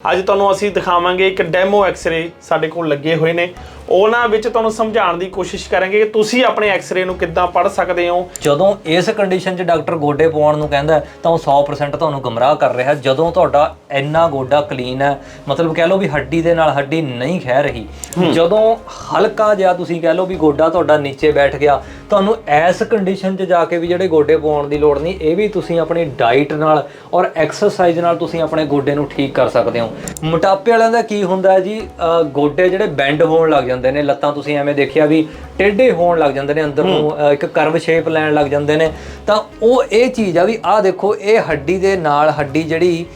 ਅੱਜ ਤੁਹਾਨੂੰ ਅਸੀਂ ਦਿਖਾਵਾਂਗੇ ਇੱਕ ਡੈਮੋ ਐਕਸ-ਰੇ ਸਾਡੇ ਕੋਲ ਲੱਗੇ ਹੋਏ ਨੇ। ਉਹਨਾਂ ਵਿੱਚ ਤੁਹਾਨੂੰ ਸਮਝਾਉਣ ਦੀ ਕੋਸ਼ਿਸ਼ ਕਰਾਂਗੇ ਕਿ ਤੁਸੀਂ ਆਪਣੇ ਐਕਸ-ਰੇ ਨੂੰ ਕਿੱਦਾਂ ਪੜ੍ਹ ਸਕਦੇ ਹੋ। ਜਦੋਂ ਇਸ ਕੰਡੀਸ਼ਨ 'ਚ ਡਾਕਟਰ ਗੋਡੇ ਪਵਾਉਣ ਨੂੰ ਕਹਿੰਦਾ ਤਾਂ ਉਹ 100% ਤੁਹਾਨੂੰ ਗਮਰਾਹ ਕਰ ਰਿਹਾ। ਜਦੋਂ ਤੁਹਾਡਾ ਇੰਨਾ ਗੋਡਾ ਕਲੀਨ ਹੈ ਮਤਲਬ ਕਹਿ ਲਓ ਵੀ ਹੱਡੀ ਦੇ ਨਾਲ ਹੱਡੀ ਨਹੀਂ ਖਹਿ ਰਹੀ ਜਦੋਂ ਹਲਕਾ ਜਿਹਾ ਤੁਸੀਂ ਕਹਿ ਲਓ ਵੀ ਗੋਡਾ ਤੁਹਾਡਾ ਨੀਚੇ ਬੈਠ ਗਿਆ ਤੁਹਾਨੂੰ ਇਸ ਕੰਡੀਸ਼ਨ 'ਚ ਜਾ ਕੇ ਵੀ ਜਿਹੜੇ ਗੋਡੇ ਪਵਾਉਣ ਦੀ ਲੋੜ ਨਹੀਂ ਇਹ ਵੀ ਤੁਸੀਂ ਆਪਣੀ ਡਾਈਟ ਨਾਲ ਔਰ ਐਕਸਰਸਾਈਜ਼ ਨਾਲ ਤੁਸੀਂ ਆਪਣੇ ਗੋਡੇ ਨੂੰ ਠੀਕ ਕਰ ਸਕਦੇ ਹੋ। ਮੋਟਾਪੇ ਵਾਲਿਆਂ ਦਾ ਕੀ ਹੁੰਦਾ ਹੈ ਜੀ ਗੋਡੇ ਜਿਹੜੇ ਬੈਂਡ ਹੋਣ ਲੱਗ ਜਾਂਦੇ ਨੇ। ਲੱਤਾਂ ਤੁਸੀਂ ਐਵੇਂ ਦੇਖਿਆ ਵੀ ਟੇਢੇ ਹੋਣ ਲੱਗ ਜਾਂਦੇ ਨੇ ਅੰਦਰ ਨੂੰ ਇੱਕ ਕਰਵ ਸ਼ੇਪ ਲੈਣ ਲੱਗ ਜਾਂਦੇ ਨੇ। ਤਾਂ ਉਹ ਇਹ ਚੀਜ਼ ਆ ਵੀ ਆਹ ਦੇਖੋ ਇਹ ਹੱਡੀ ਦੇ ਨਾਲ ਹੱਡੀ ਜਿਹੜੀ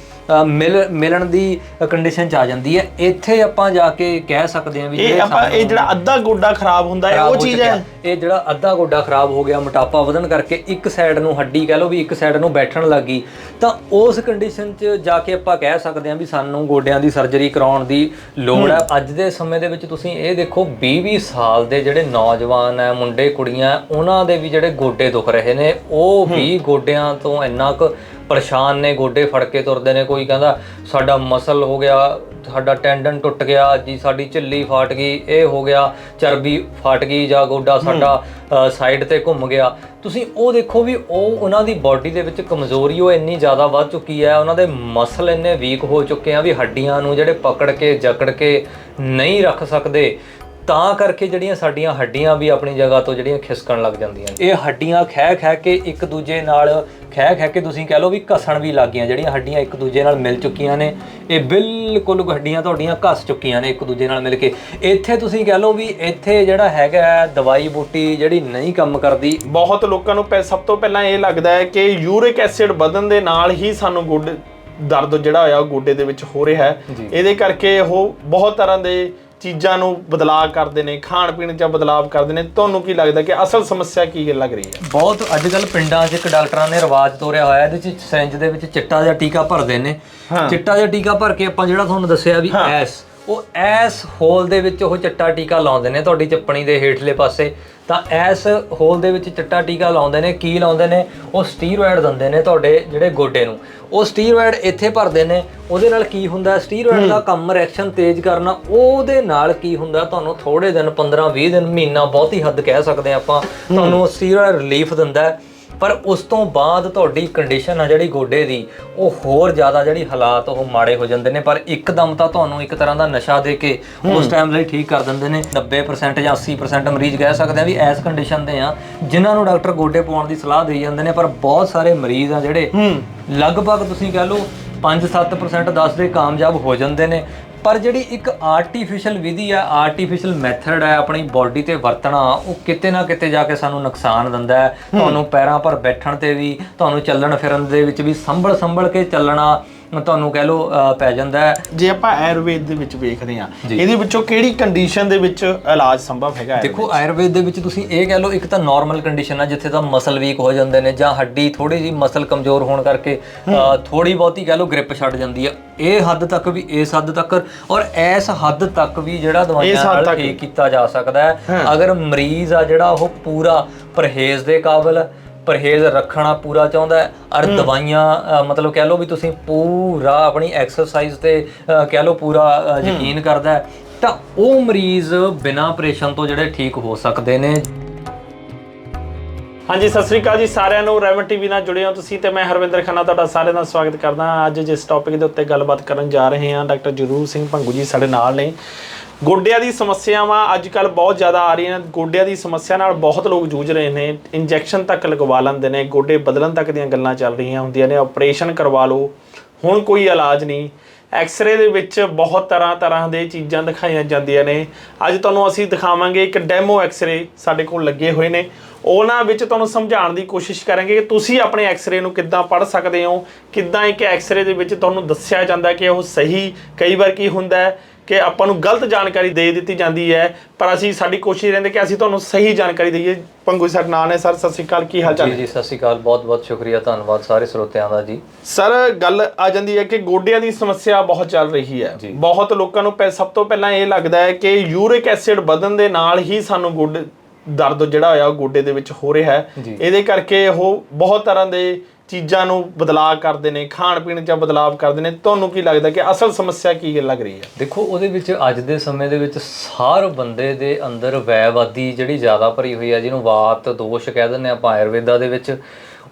ਮਿਲ ਮਿਲਣ ਦੀ ਕੰਡੀਸ਼ਨ ਚ ਆ ਜਾਂਦੀ ਹੈ। ਇੱਥੇ ਆਪਾਂ ਜਾ ਕੇ ਕਹਿ ਸਕਦੇ ਹਾਂ ਵੀ ਇਹ ਆਪਾਂ ਇਹ ਜਿਹੜਾ ਅੱਧਾ ਗੋਡਾ ਖਰਾਬ ਹੁੰਦਾ ਹੈ ਉਹ ਚੀਜ਼। ਹੈ। ਇਹ ਜਿਹੜਾ ਅੱਧਾ ਗੋਡਾ ਖਰਾਬ ਹੋ ਗਿਆ ਮੋਟਾਪਾ ਵਧਣ ਕਰਕੇ ਇੱਕ ਸਾਈਡ ਨੂੰ ਹੱਡੀ ਕਹਿ ਲਓ ਵੀ ਇੱਕ ਸਾਈਡ ਨੂੰ ਬੈਠਣ ਲੱਗੀ ਤਾਂ ਉਸ ਕੰਡੀਸ਼ਨ 'ਚ ਜਾ ਕੇ ਆਪਾਂ ਕਹਿ ਸਕਦੇ ਹਾਂ ਵੀ ਸਾਨੂੰ ਗੋਡਿਆਂ ਦੀ ਸਰਜਰੀ ਕਰਾਉਣ ਦੀ ਲੋੜ ਹੈ। ਅੱਜ ਦੇ ਸਮੇਂ ਦੇ ਵਿੱਚ ਤੁਸੀਂ ਇਹ ਦੇਖੋ 20-20 ਸਾਲ ਦੇ ਜਿਹੜੇ ਨੌਜਵਾਨ ਹੈ ਮੁੰਡੇ ਕੁੜੀਆਂ ਉਹਨਾਂ ਦੇ ਵੀ ਜਿਹੜੇ ਗੋਡੇ ਦੁਖ ਰਹੇ ਨੇ ਉਹ ਵੀ ਗੋਡਿਆਂ ਤੋਂ ਇੰਨਾ ਕੁ ਪਰੇਸ਼ਾਨ ਨੇ ਗੋਡੇ ਫੜ ਕੇ ਤੁਰਦੇ ਨੇ ਕੋਈ ਕਹਿੰਦਾ ਸਾਡਾ ਮਸਲ ਹੋ ਗਿਆ ਸਾਡਾ ਟੈਂਡਨ ਟੁੱਟ ਗਿਆ ਜੀ ਸਾਡੀ ਝਿੱਲੀ ਫਾਟ ਗਈ ਇਹ ਹੋ ਗਿਆ ਚਰਬੀ ਫਾਟ ਗਈ ਜਾਂ ਗੋਡਾ ਸਾਡਾ ਸਾਈਡ ਤੇ ਘੁੰਮ ਗਿਆ। ਤੁਸੀਂ ਉਹ ਦੇਖੋ ਵੀ ਉਹ ਉਹਨਾਂ ਦੀ ਬਾਡੀ ਦੇ ਵਿੱਚ ਕਮਜ਼ੋਰੀ ਉਹ ਇੰਨੀ ਜ਼ਿਆਦਾ ਵੱਧ ਚੁੱਕੀ ਹੈ ਉਹਨਾਂ ਦੇ ਮਸਲ ਇੰਨੇ ਵੀਕ ਹੋ ਚੁੱਕੇ ਆ ਵੀ ਹੱਡੀਆਂ ਨੂੰ ਜਿਹੜੇ ਪਕੜ ਕੇ ਜਕੜ ਕੇ ਨਹੀਂ ਰੱਖ ਸਕਦੇ। ਤਾਂ ਕਰਕੇ ਜਿਹੜੀਆਂ ਸਾਡੀਆਂ ਹੱਡੀਆਂ ਵੀ ਆਪਣੀ ਜਗ੍ਹਾ ਤੋਂ ਜਿਹੜੀਆਂ ਖਿਸਕਣ ਲੱਗ ਜਾਂਦੀਆਂ ਨੇ। ਇਹ ਹੱਡੀਆਂ ਖਹਿ ਖਹਿ ਕੇ ਇੱਕ ਦੂਜੇ ਨਾਲ ਖਹਿ ਖਹਿ ਕੇ ਤੁਸੀਂ ਕਹਿ ਲਓ ਵੀ ਘਸਣ ਵੀ ਲੱਗ ਗਈਆਂ ਜਿਹੜੀਆਂ ਹੱਡੀਆਂ ਇੱਕ ਦੂਜੇ ਨਾਲ ਮਿਲ ਚੁੱਕੀਆਂ ਨੇ। ਇਹ ਬਿਲਕੁਲ ਹੱਡੀਆਂ ਤੁਹਾਡੀਆਂ ਘਸ ਚੁੱਕੀਆਂ ਨੇ ਇੱਕ ਦੂਜੇ ਨਾਲ ਮਿਲ ਕੇ। ਇੱਥੇ ਤੁਸੀਂ ਕਹਿ ਲਓ ਵੀ ਇੱਥੇ ਜਿਹੜਾ ਹੈਗਾ ਦਵਾਈ ਬੂਟੀ ਜਿਹੜੀ ਨਹੀਂ ਕੰਮ ਕਰਦੀ। ਬਹੁਤ ਲੋਕਾਂ ਨੂੰ ਸਭ ਤੋਂ ਪਹਿਲਾਂ ਇਹ ਲੱਗਦਾ ਹੈ ਕਿ ਯੂਰਿਕ ਐਸਿਡ ਵਧਣ ਦੇ ਨਾਲ ਹੀ ਸਾਨੂੰ ਗੋਡੇ ਦਰਦ ਜਿਹੜਾ ਹੋਇਆ ਉਹ ਗੋਡੇ ਦੇ ਵਿੱਚ ਹੋ ਰਿਹਾ ਹੈ। ਇਹਦੇ ਕਰਕੇ ਉਹ ਬਹੁਤ ਤਰ੍ਹਾਂ ਦੇ ਚੀਜ਼ਾਂ ਨੂੰ ਬਦਲਾਅ ਕਰਦੇ ਨੇ ਖਾਣ ਪੀਣ 'ਚ ਬਦਲਾਅ ਕਰਦੇ ਨੇ ਤੁਹਾਨੂੰ ਕੀ ਲੱਗਦਾ ਕਿ ਅਸਲ ਸਮੱਸਿਆ ਕੀ ਲੱਗ ਰਹੀ ਹੈ? ਬਹੁਤ ਅੱਜ ਕੱਲ ਪਿੰਡਾਂ 'ਚ ਇੱਕ ਡਾਕਟਰਾਂ ਨੇ ਰਿਵਾਜ ਤੋਰਿਆ ਹੋਇਆ ਇਹਦੇ 'ਚ ਸਿਰਿੰਜ ਦੇ ਵਿੱਚ ਚਿੱਟਾ ਜਿਹਾ ਟੀਕਾ ਭਰਦੇ ਨੇ। ਚਿੱਟਾ ਜਿਹਾ ਟੀਕਾ ਭਰ ਕੇ ਆਪਾਂ ਜਿਹੜਾ ਤੁਹਾਨੂੰ ਦੱਸਿਆ ਵੀ ਐਸ ਉਹ ਐਸ ਹੋਲ ਦੇ ਵਿੱਚ ਉਹ ਚਿੱਟਾ ਟੀਕਾ ਲਾਉਂਦੇ ਨੇ ਤੁਹਾਡੀ ਚੱਪਣੀ ਦੇ ਹੇਠਲੇ ਪਾਸੇ। ਤਾਂ ਐਸ ਹੋਲ ਦੇ ਵਿੱਚ ਚਿੱਟਾ ਟੀਕਾ ਲਾਉਂਦੇ ਨੇ ਕੀ ਲਾਉਂਦੇ ਨੇ? ਉਹ ਸਟੀਰੋਇਡ ਦਿੰਦੇ ਨੇ ਤੁਹਾਡੇ ਜਿਹੜੇ ਗੋਡੇ ਨੂੰ। ਉਹ ਸਟੀਰੋਇਡ ਇੱਥੇ ਭਰਦੇ ਨੇ ਉਹਦੇ ਨਾਲ ਕੀ ਹੁੰਦਾ? ਸਟੀਰੋਇਡ ਦਾ ਕੰਮ ਰਿਐਕਸ਼ਨ ਤੇਜ਼ ਕਰਨਾ ਉਹਦੇ ਨਾਲ ਕੀ ਹੁੰਦਾ? ਤੁਹਾਨੂੰ ਥੋੜੇ ਦਿਨ 15 20 ਦਿਨ ਮਹੀਨਾ ਬਹੁਤੀ ਹੱਦ ਕਹਿ ਸਕਦੇ ਆਪਾਂ। ਤੁਹਾਨੂੰ ਸਟੀਰੋਇਡ ਰਿਲੀਫ ਦਿੰਦਾ ਹੈ। ਪਰ ਉਸ ਤੋਂ ਬਾਅਦ ਤੁਹਾਡੀ ਕੰਡੀਸ਼ਨ ਆ ਜਿਹੜੀ ਗੋਡੇ ਦੀ ਉਹ ਹੋਰ ਜ਼ਿਆਦਾ ਜਿਹੜੀ ਹਾਲਾਤ ਉਹ ਮਾੜੇ ਹੋ ਜਾਂਦੇ ਨੇ। ਪਰ ਇੱਕਦਮ ਤਾਂ ਤੁਹਾਨੂੰ ਇੱਕ ਤਰ੍ਹਾਂ ਦਾ ਨਸ਼ਾ ਦੇ ਕੇ ਉਸ ਟਾਈਮ ਲਈ ਠੀਕ ਕਰ ਦਿੰਦੇ ਨੇ। 90% ਜਾਂ 80% ਮਰੀਜ਼ ਕਹਿ ਸਕਦੇ ਆ ਵੀ ਇਸ ਕੰਡੀਸ਼ਨ ਦੇ ਆ ਜਿਨ੍ਹਾਂ ਨੂੰ ਡਾਕਟਰ ਗੋਡੇ ਪਾਉਣ ਦੀ ਸਲਾਹ ਦੇਈ ਜਾਂਦੇ ਨੇ। ਪਰ ਬਹੁਤ ਸਾਰੇ ਮਰੀਜ਼ ਆ ਜਿਹੜੇ ਲਗਭਗ ਤੁਸੀਂ ਕਹਿ ਲਓ 5-7% ਦੱਸਦੇ ਕਾਮਯਾਬ ਹੋ ਜਾਂਦੇ ਨੇ। ਪਰ ਜਿਹੜੀ ਇੱਕ ਆਰਟੀਫੀਸ਼ੀਅਲ ਵਿਧੀ ਆ ਆਰਟੀਫੀਸ਼ੀਅਲ ਮੈਥਡ ਹੈ ਆਪਣੀ ਬਾਡੀ ਤੇ ਵਰਤਣਾ ਉਹ ਕਿਤੇ ਨਾ ਕਿਤੇ ਜਾ ਕੇ ਸਾਨੂੰ ਨੁਕਸਾਨ ਦਿੰਦਾ ਹੈ। ਤੁਹਾਨੂੰ ਪੈਰਾਂ ਪਰ ਬੈਠਣ ਤੇ ਵੀ ਤੁਹਾਨੂੰ ਚੱਲਣ ਫਿਰਨ ਦੇ ਵਿੱਚ ਵੀ ਸੰਭਲ ਸੰਭਲ ਕੇ ਚੱਲਣਾ ਤੁਹਾਨੂੰ ਕਹਿ ਅਹ, ਪੈ ਜਾਂਦਾ ਹੈ। ਜੇ ਆਪਾਂ ਆਯੁਰਵੇਦ ਦੇ ਵਿੱਚ ਵੇਖਦੇ ਹਾਂ ਇਹਦੇ ਵਿੱਚੋਂ ਕਿਹੜੀ ਕੰਡੀਸ਼ਨ ਦੇ ਵਿੱਚ ਇਲਾਜ ਸੰਭਵ ਹੈਗਾ ਦੇਖੋ ਆਯੁਰਵੇਦ ਦੇ ਵਿੱਚ ਤੁਸੀਂ ਇਹ ਕਹਿ ਲਓ ਇੱਕ ਤਾਂ ਨਾਰਮਲ ਕੰਡੀਸ਼ਨ ਆ ਜਿੱਥੇ ਤਾਂ ਮਸਲ ਵੀਕ ਹੋ ਜਾਂਦੇ ਨੇ ਜਾਂ ਹੱਡੀ ਥੋੜੀ ਜਿਹੀ ਮਸਲ ਕਮਜ਼ੋਰ ਹੋਣ ਕਰਕੇ ਥੋੜੀ ਬਹੁਤੀ ਕਹਿ ਲਓ ਗ੍ਰਿਪ ਛੱਡ ਜਾਂਦੀ ਆ। ਇਹ ਹੱਦ ਤੱਕ ਵੀ ਇਸ ਹੱਦ ਤੱਕ ਔਰ ਇਸ ਹੱਦ ਤੱਕ ਵੀ ਜਿਹੜਾ ਦਵਾਈਆਂ ਨਾਲ। ਠੀਕ ਕੀਤਾ ਜਾ ਸਕਦਾ ਹੈ। ਅਗਰ ਮਰੀਜ਼ ਆ ਜਿਹੜਾ ਉਹ ਪੂਰਾ ਪਰਹੇਜ਼ ਦੇ ਕਾਬਲ ਪਰਹੇਜ਼ ਰੱਖਣਾ ਪੂਰਾ ਚਾਹੁੰਦਾ ਹੈ ਔਰ ਦਵਾਈਆਂ ਮਤਲਬ ਕਹਿ ਲਓ ਵੀ ਤੁਸੀਂ ਪੂਰਾ ਆਪਣੀ ਐਕਸਰਸਾਈਜ਼ ਤੇ ਕਹਿ ਲਓ ਪੂਰਾ ਯਕੀਨ ਕਰਦਾ ਹੈ ਤਾਂ ਉਹ ਮਰੀਜ਼ ਬਿਨਾਂ ਆਪਰੇਸ਼ਨ ਤੋਂ ਜਿਹੜੇ ਠੀਕ ਹੋ ਸਕਦੇ ਨੇ। ਹਾਂਜੀ ਸਤਿ ਸ੍ਰੀ ਅਕਾਲ ਜੀ ਸਾਰਿਆਂ ਨੂੰ ਰੈਵਨ ਟੀਵੀ ਨਾਲ ਜੁੜੇ ਹੋ ਤੁਸੀਂ ਤੇ ਮੈਂ ਹਰਵਿੰਦਰ ਖੰਨਾ ਤੁਹਾਡਾ ਸਾਰਿਆਂ ਦਾ ਸਵਾਗਤ ਕਰਦਾ ਅੱਜ ਜਿਸ ਟੌਪਿਕ ਦੇ ਉੱਤੇ ਗੱਲਬਾਤ ਕਰਨ ਜਾ ਰਹੇ ਹਾਂ ਡਾਕਟਰ ਜਰੂਰ ਸਿੰਘ ਭੰਗੂ ਜੀ ਸਾਡੇ ਨਾਲ ਨੇ। ਗੋਡਿਆਂ ਦੀ ਸਮੱਸਿਆਵਾਂ ਅੱਜ ਕੱਲ ਬਹੁਤ ਜ਼ਿਆਦਾ ਆ ਰਹੀਆਂ ਨੇ। ਗੋਡਿਆਂ ਦੀ ਸਮੱਸਿਆ ਨਾਲ ਬਹੁਤ ਲੋਕ ਜੂਝ ਰਹੇ ਨੇ। ਇੰਜੈਕਸ਼ਨ ਤੱਕ ਲਗਵਾ ਲੈਂਦੇ ਨੇ, ਗੋਡੇ ਬਦਲਣ ਤੱਕ ਦੀਆਂ ਗੱਲਾਂ ਚੱਲ ਰਹੀਆਂ ਹੁੰਦੀਆਂ ਨੇ। ਆਪਰੇਸ਼ਨ ਕਰਵਾ ਲਓ, ਹੁਣ ਕੋਈ ਇਲਾਜ ਨਹੀਂ। ਐਕਸ-ਰੇ ਦੇ ਵਿੱਚ ਬਹੁਤ ਤਰ੍ਹਾਂ ਤਰ੍ਹਾਂ ਦੇ ਚੀਜ਼ਾਂ ਦਿਖਾਈਆਂ ਜਾਂਦੀਆਂ ਨੇ। ਅੱਜ ਤੁਹਾਨੂੰ ਅਸੀਂ ਦਿਖਾਵਾਂਗੇ ਇੱਕ ਡੈਮੋ ਐਕਸ-ਰੇ ਸਾਡੇ ਕੋਲ ਲੱਗੇ ਹੋਏ ਨੇ। ਉਹਨਾਂ ਵਿੱਚ ਤੁਹਾਨੂੰ ਸਮਝਾਉਣ ਦੀ ਕੋਸ਼ਿਸ਼ ਕਰਾਂਗੇ ਕਿ ਤੁਸੀਂ ਆਪਣੇ ਐਕਸ-ਰੇ ਨੂੰ ਕਿੱਦਾਂ ਪੜ੍ਹ ਸਕਦੇ ਹੋ, ਕਿੱਦਾਂ ਇੱਕ ਐਕਸ-ਰੇ ਦੇ ਵਿੱਚ ਤੁਹਾਨੂੰ ਦੱਸਿਆ ਜਾਂਦਾ ਕਿ ਉਹ ਸਹੀ, ਕਈ ਵਾਰ ਕੀ ਹੁੰਦਾ ਹੈ। ਕਿ ਆਪਾਂ ਨੂੰ ਗਲਤ ਜਾਣਕਾਰੀ ਦੇ ਦਿੱਤੀ ਜਾਂਦੀ ਹੈ ਪਰ ਅਸੀਂ ਸਾਡੀ ਕੋਸ਼ਿਸ਼ ਰਹਿੰਦੀ ਕਿ ਅਸੀਂ ਤੁਹਾਨੂੰ ਸਹੀ ਜਾਣਕਾਰੀ ਦਈਏ। ਪੰਗੂ ਸਰ ਨਾਂ ਨੇ ਸਰ ਸਤਿ ਸ਼੍ਰੀ ਅਕਾਲ ਕੀ ਹਾਲ ਚਾਲ ਜੀ ਜੀ ਸਤਿ ਸ਼੍ਰੀ ਅਕਾਲ ਬਹੁਤ ਬਹੁਤ ਸ਼ੁਕਰੀਆ ਧੰਨਵਾਦ ਸਾਰੇ ਸਰੋਤਿਆਂ ਦਾ ਜੀ। ਸਰ ਗੱਲ ਆ ਜਾਂਦੀ ਹੈ ਕਿ ਗੋਡਿਆਂ ਦੀ ਸਮੱਸਿਆ ਬਹੁਤ ਚੱਲ ਰਹੀ ਹੈ। ਬਹੁਤ ਲੋਕਾਂ ਨੂੰ ਸਭ ਤੋਂ ਪਹਿਲਾਂ ਇਹ ਲੱਗਦਾ ਹੈ ਕਿ ਯੂਰਿਕ ਐਸਿਡ ਵਧਣ ਦੇ ਨਾਲ ਹੀ ਸਾਨੂੰ ਗੋਡੇ ਦਰਦ ਜਿਹੜਾ ਹੋਇਆ ਉਹ ਗੋਡੇ ਦੇ ਵਿੱਚ ਹੋ ਰਿਹਾ ਹੈ। ਇਹਦੇ ਕਰਕੇ ਉਹ ਬਹੁਤ ਤਰ੍ਹਾਂ ਦੇ ਚੀਜ਼ਾਂ ਨੂੰ ਬਦਲਾਅ ਕਰਦੇ ਨੇ ਖਾਣ ਪੀਣ 'ਚ ਬਦਲਾਅ ਕਰਦੇ ਨੇ ਤੁਹਾਨੂੰ ਕੀ ਲੱਗਦਾ ਕਿ ਅਸਲ ਸਮੱਸਿਆ ਕੀ ਲੱਗ ਰਹੀ ਹੈ? ਦੇਖੋ ਉਹਦੇ ਵਿੱਚ ਅੱਜ ਦੇ ਸਮੇਂ ਦੇ ਵਿੱਚ ਹਰ ਬੰਦੇ ਦੇ ਅੰਦਰ ਵੈਵਾਦੀ ਜਿਹੜੀ ਜ਼ਿਆਦਾ ਭਰੀ ਹੋਈ ਹੈ ਜਿਹਨੂੰ ਵਾਤ ਦੋਸ਼ ਕਹਿ ਦਿੰਦੇ ਆਪਾਂ ਆਯੁਰਵੇਦਾ ਦੇ ਵਿੱਚ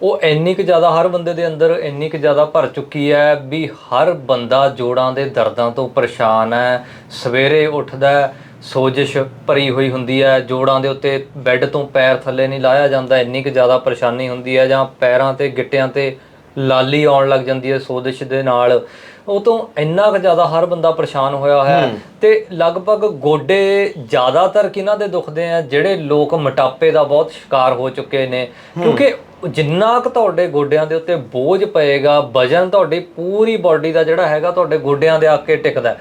ਉਹ ਇੰਨੀ ਕੁ ਜ਼ਿਆਦਾ ਹਰ ਬੰਦੇ ਦੇ ਅੰਦਰ ਇੰਨੀ ਕੁ ਜ਼ਿਆਦਾ ਭਰ ਚੁੱਕੀ ਹੈ ਵੀ ਹਰ ਬੰਦਾ ਜੋੜਾਂ ਦੇ ਦਰਦਾਂ ਤੋਂ ਪਰੇਸ਼ਾਨ ਹੈ ਸਵੇਰੇ ਉੱਠਦਾ ਹੈ, ਸੋਜਸ਼ ਭਰੀ ਹੋਈ ਹੁੰਦੀ ਹੈ ਜੋੜਾਂ ਦੇ ਉੱਤੇ ਬੈੱਡ ਤੋਂ ਪੈਰ ਥੱਲੇ ਨਹੀਂ ਲਾਇਆ ਜਾਂਦਾ ਇੰਨੀ ਕੁ ਜ਼ਿਆਦਾ ਪਰੇਸ਼ਾਨੀ ਹੁੰਦੀ ਹੈ ਜਾਂ ਪੈਰਾਂ ਤੇ ਗਿੱਟਿਆਂ ਤੇ ਲਾਲੀ ਆਉਣ ਲੱਗ ਜਾਂਦੀ ਹੈ ਸੋਜਸ਼ ਦੇ ਨਾਲ। ਉਹ ਤੋਂ ਇੰਨਾ ਕੁ ਜ਼ਿਆਦਾ ਹਰ ਬੰਦਾ ਪਰੇਸ਼ਾਨ ਹੋਇਆ ਹੋਇਆ ਹੈ ਤੇ ਲਗਭਗ ਗੋਡੇ ਜ਼ਿਆਦਾਤਰ ਕਿਹਨਾਂ ਦੇ ਦੁਖਦੇ ਆ ਜਿਹੜੇ ਲੋਕ ਮੋਟਾਪੇ ਦਾ ਬਹੁਤ ਸ਼ਿਕਾਰ ਹੋ ਚੁੱਕੇ ਨੇ। ਕਿਉਂਕਿ ਜਿੰਨਾ ਕੁ ਤੁਹਾਡੇ ਗੋਡਿਆਂ ਦੇ ਉੱਤੇ ਬੋਝ ਪਏਗਾ ਵਜਨ ਤੁਹਾਡੀ ਪੂਰੀ ਬਾਡੀ ਦਾ ਜਿਹੜਾ ਹੈਗਾ ਤੁਹਾਡੇ ਗੋਡਿਆਂ ਦੇ ਆ ਕੇ ਟਿਕਦਾ।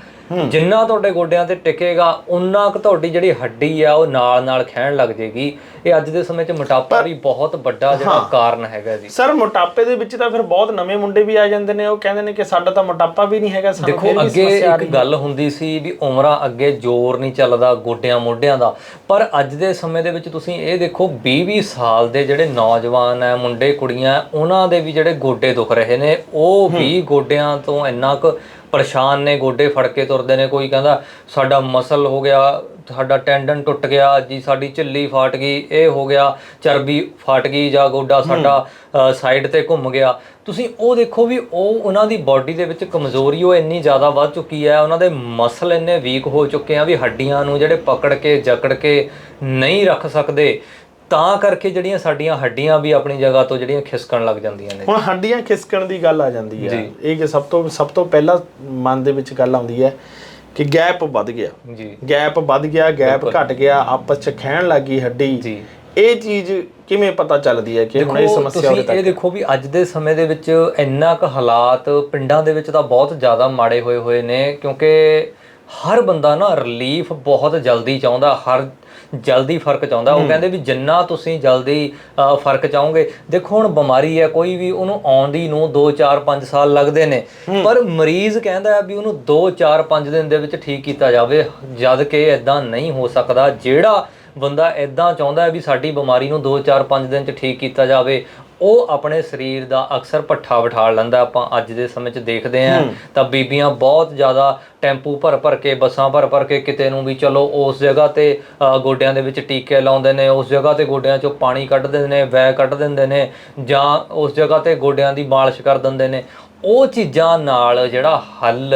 ਜਿੰਨਾ ਤੁਹਾਡੇ ਗੋਡਿਆਂ ਤੇ ਟਿਕੇਗਾ ਉਨਾ ਕੁ ਤੁਹਾਡੀ ਜਿਹੜੀ ਹੱਡੀ ਆ ਉਹ ਨਾਲ ਨਾਲ ਖਹਿਣ ਲੱਗ ਜੇਗੀ। ਇਹ ਅੱਜ ਦੇ ਸਮੇਂ 'ਚ ਮੋਟਾਪਾ ਵੀ ਬਹੁਤ ਵੱਡਾ ਜਿਹੜਾ ਕਾਰਨ ਹੈਗਾ ਜੀ। ਸਰ ਮੋਟਾਪੇ ਦੇ ਵਿੱਚ ਤਾਂ ਫਿਰ ਬਹੁਤ ਨਵੇਂ ਮੁੰਡੇ ਵੀ ਆ ਜਾਂਦੇ ਨੇ। ਉਹ ਕਹਿੰਦੇ ਨੇ ਕਿ ਸਾਡਾ ਤਾਂ ਮੋਟਾਪਾ ਵੀ ਨਹੀਂ ਹੈਗਾ ਸਾਨੂੰ ਦੇਖੋ ਅੱਗੇ ਇੱਕ ਗੱਲ ਹੁੰਦੀ ਸੀ ਵੀ ਉਮਰਾਂ ਅੱਗੇ ਜ਼ੋਰ ਨਹੀਂ ਚੱਲਦਾ ਗੋਡਿਆਂ ਮੋਢਿਆਂ ਦਾ। ਪਰ ਅੱਜ ਦੇ ਸਮੇਂ ਦੇ ਵਿੱਚ ਤੁਸੀਂ ਇਹ ਦੇਖੋ 20-20 ਸਾਲ ਦੇ ਜਿਹੜੇ ਨੌਜਵਾਨ ਮੁੰਡੇ ਕੁੜੀਆਂ ਉਹਨਾਂ ਦੇ ਵੀ ਜਿਹੜੇ ਗੋਡੇ ਦੁਖ ਰਹੇ ਨੇ ਉਹ ਵੀ ਗੋਡਿਆਂ ਤੋਂ ਇੰਨਾ ਕੁ ਪਰੇਸ਼ਾਨ ਨੇ ਗੋਡੇ ਫੜ ਕੇ ਤੁਰਦੇ ਨੇ ਕੋਈ ਕਹਿੰਦਾ ਸਾਡਾ ਮਸਲ ਹੋ ਗਿਆ ਸਾਡਾ ਟੈਂਡਨ ਟੁੱਟ ਗਿਆ ਜੀ ਸਾਡੀ ਝਿੱਲੀ ਫਾਟ ਗਈ ਇਹ ਹੋ ਗਿਆ ਚਰਬੀ ਫਾਟ ਗਈ ਜਾਂ ਗੋਡਾ ਸਾਡਾ ਸਾਈਡ ਤੇ ਘੁੰਮ ਗਿਆ। ਤੁਸੀਂ ਉਹ ਦੇਖੋ ਵੀ ਉਹ ਉਹਨਾਂ ਦੀ ਬਾਡੀ ਦੇ ਵਿੱਚ ਕਮਜ਼ੋਰੀ ਉਹ ਇੰਨੀ ਜ਼ਿਆਦਾ ਵੱਧ ਚੁੱਕੀ ਹੈ ਉਹਨਾਂ ਦੇ ਮਸਲ ਇੰਨੇ ਵੀਕ ਹੋ ਚੁੱਕੇ ਆ ਵੀ ਹੱਡੀਆਂ ਨੂੰ ਜਿਹੜੇ ਪਕੜ ਕੇ ਜਕੜ ਕੇ ਨਹੀਂ ਰੱਖ ਸਕਦੇ। ਤਾਂ ਕਰਕੇ ਜਿਹੜੀਆਂ ਸਾਡੀਆਂ ਹੱਡੀਆਂ ਵੀ ਆਪਣੀ ਜਗ੍ਹਾ ਤੋਂ ਜਿਹੜੀਆਂ ਖਿਸਕਣ ਲੱਗ ਜਾਂਦੀਆਂ ਨੇ। ਹੁਣ ਹੱਡੀਆਂ ਖਿਸਕਣ ਦੀ ਗੱਲ ਆ ਜਾਂਦੀ ਹੈ ਇਹ ਕਿ ਸਭ ਤੋਂ ਸਭ ਤੋਂ ਪਹਿਲਾਂ ਮਨ ਦੇ ਵਿੱਚ ਗੱਲ ਆਉਂਦੀ ਹੈ ਕਿ ਗੈਪ ਵੱਧ ਗਿਆ। ਜੀ। ਗੈਪ ਵੱਧ ਗਿਆ ਗੈਪ ਘਟ ਗਿਆ ਆਪਸ ਚ ਖਹਿਣ ਲੱਗੀ ਹੱਡੀ। ਜੀ। ਇਹ ਚੀਜ਼ ਕਿਵੇਂ ਪਤਾ ਚੱਲਦੀ ਹੈ ਕਿ ਹੁਣ ਇਹ ਸਮੱਸਿਆ ਤੁਸੀਂ ਇਹ ਦੇਖੋ ਵੀ ਅੱਜ ਦੇ ਸਮੇਂ ਦੇ ਵਿੱਚ ਇੰਨਾ ਕੁ ਹਾਲਾਤ ਪਿੰਡਾਂ ਦੇ ਵਿੱਚ ਤਾਂ ਬਹੁਤ ਜ਼ਿਆਦਾ ਮਾੜੇ ਹੋਏ ਹੋਏ ਨੇ ਕਿਉਂਕਿ ਹਰ ਬੰਦਾ ਨਾ ਰਿਲੀਫ ਬਹੁਤ ਜਲਦੀ ਚਾਹੁੰਦਾ ਹਰ ਜਲਦੀ ਫ਼ਰਕ ਚਾਹੁੰਦਾ। ਉਹ ਕਹਿੰਦੇ ਵੀ ਜਿੰਨਾ ਤੁਸੀਂ ਜਲਦੀ ਫ਼ਰਕ ਚਾਹੋਗੇ ਦੇਖੋ ਹੁਣ ਬਿਮਾਰੀ ਹੈ ਕੋਈ ਵੀ ਉਹਨੂੰ ਆਉਂਦੀ ਨੂੰ 2 4 5 ਸਾਲ ਲੱਗਦੇ ਨੇ। ਪਰ ਮਰੀਜ਼ ਕਹਿੰਦਾ ਹੈ ਵੀ ਉਹਨੂੰ 2 4 5 ਦਿਨ ਦੇ ਵਿੱਚ ਠੀਕ ਕੀਤਾ ਜਾਵੇ ਜਦ ਕਿ ਇਦਾਂ ਨਹੀਂ ਹੋ ਸਕਦਾ। ਜਿਹੜਾ ਬੰਦਾ ਇਦਾਂ ਚਾਹੁੰਦਾ ਹੈ ਵੀ ਸਾਡੀ ਬਿਮਾਰੀ ਨੂੰ 2 4 5 ਦਿਨ ਚ ਠੀਕ ਕੀਤਾ ਜਾਵੇ ਉਹ ਆਪਣੇ ਸਰੀਰ ਦਾ ਅਕਸਰ ਪੱਠਾ ਬਿਠਾ ਲੈਂਦਾ ਆਪਾਂ ਅੱਜ ਦੇ ਸਮੇਂ 'ਚ ਦੇਖਦੇ ਆਂ ਤਾਂ ਬੀਬੀਆਂ ਬਹੁਤ ਜ਼ਿਆਦਾ ਟੈਂਪੂ ਭਰ ਭਰ ਕੇ ਬੱਸਾਂ ਭਰ ਭਰ ਕੇ ਕਿਤੇ ਨੂੰ ਵੀ ਚਲੋ ਉਸ ਜਗ੍ਹਾ ਤੇ ਗੋਡਿਆਂ ਦੇ ਵਿੱਚ ਟੀਕੇ ਲਾਉਂਦੇ ਨੇ ਉਸ ਜਗ੍ਹਾ ਤੇ ਗੋਡਿਆਂ 'ਚੋਂ ਪਾਣੀ ਕੱਢ ਦਿੰਦੇ ਨੇ ਵੈ ਕੱਢ ਦਿੰਦੇ ਨੇ ਜਾਂ ਉਸ ਜਗ੍ਹਾ ਤੇ ਗੋਡਿਆਂ ਦੀ ਮਾਲਿਸ਼ ਕਰ ਦਿੰਦੇ ਨੇ। ਉਹ ਚੀਜ਼ਾਂ ਨਾਲ ਜਿਹੜਾ ਹੱਲ